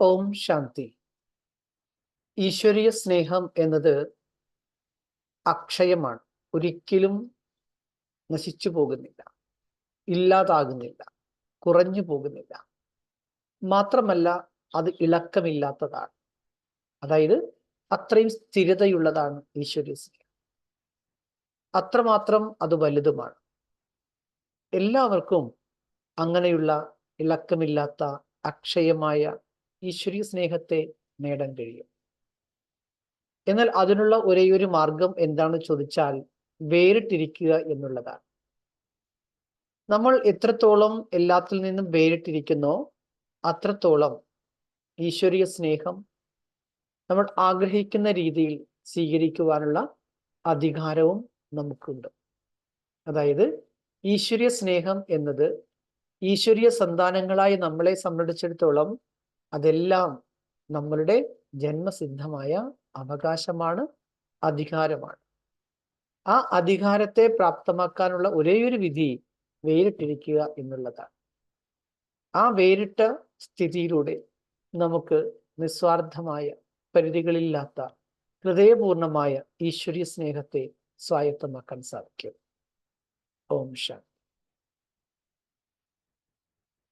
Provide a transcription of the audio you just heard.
ഓം ശാന്തി. ഈശ്വരീയ സ്നേഹം എന്നത് അക്ഷയമാണ്. ഒരിക്കലും നശിച്ചു പോകുന്നില്ല. ഇല്ലാതാകുന്നില്ല. കുറഞ്ഞു പോകുന്നില്ല. മാത്രമല്ല അത് ഇളക്കമില്ലാത്തതാണ്. അതായത് അത്രയും സ്ഥിരതയുള്ളതാണ് ഈശ്വരീയ സ്നേഹം. അത്രമാത്രം അത് വലുതുമാണ്. എല്ലാവർക്കും അങ്ങനെയുള്ള ഇളക്കമില്ലാത്ത അക്ഷയമായ ഈശ്വരീയ സ്നേഹത്തെ നേടാൻ കഴിയും. എന്നാൽ അതിനുള്ള ഒരേയൊരു ഒരു മാർഗം എന്താണെന്ന് ചോദിച്ചാൽ വേറിട്ടിരിക്കുക എന്നുള്ളതാണ്. നമ്മൾ എത്രത്തോളം എല്ലാത്തിൽ നിന്നും വേറിട്ടിരിക്കുന്നോ അത്രത്തോളം ഈശ്വരീയ സ്നേഹം നമ്മൾ ആഗ്രഹിക്കുന്ന രീതിയിൽ സ്വീകരിക്കുവാനുള്ള അധികാരവും നമുക്കുണ്ട്. അതായത് ഈശ്വരീയ സ്നേഹം എന്നത് ഈശ്വരീയ സന്താനങ്ങളായി നമ്മളെ സംബന്ധിച്ചിടത്തോളം അതെല്ലാം നമ്മളുടെ ജന്മസിദ്ധമായ അവകാശമാണ് അധികാരമാണ്. ആ അധികാരത്തെ പ്രാപ്തമാക്കാനുള്ള ഒരേയൊരു വിധി വേറിട്ടിരിക്കുക എന്നുള്ളതാണ്. ആ വേറിട്ട സ്ഥിതിയിലൂടെ നമുക്ക് നിസ്വാർത്ഥമായ പരിധികളില്ലാത്ത ഹൃദയപൂർണമായ ഈശ്വരീയ സ്നേഹത്തെ സ്വായത്തമാക്കാൻ സാധിക്കും. ഓം ശാന്തി.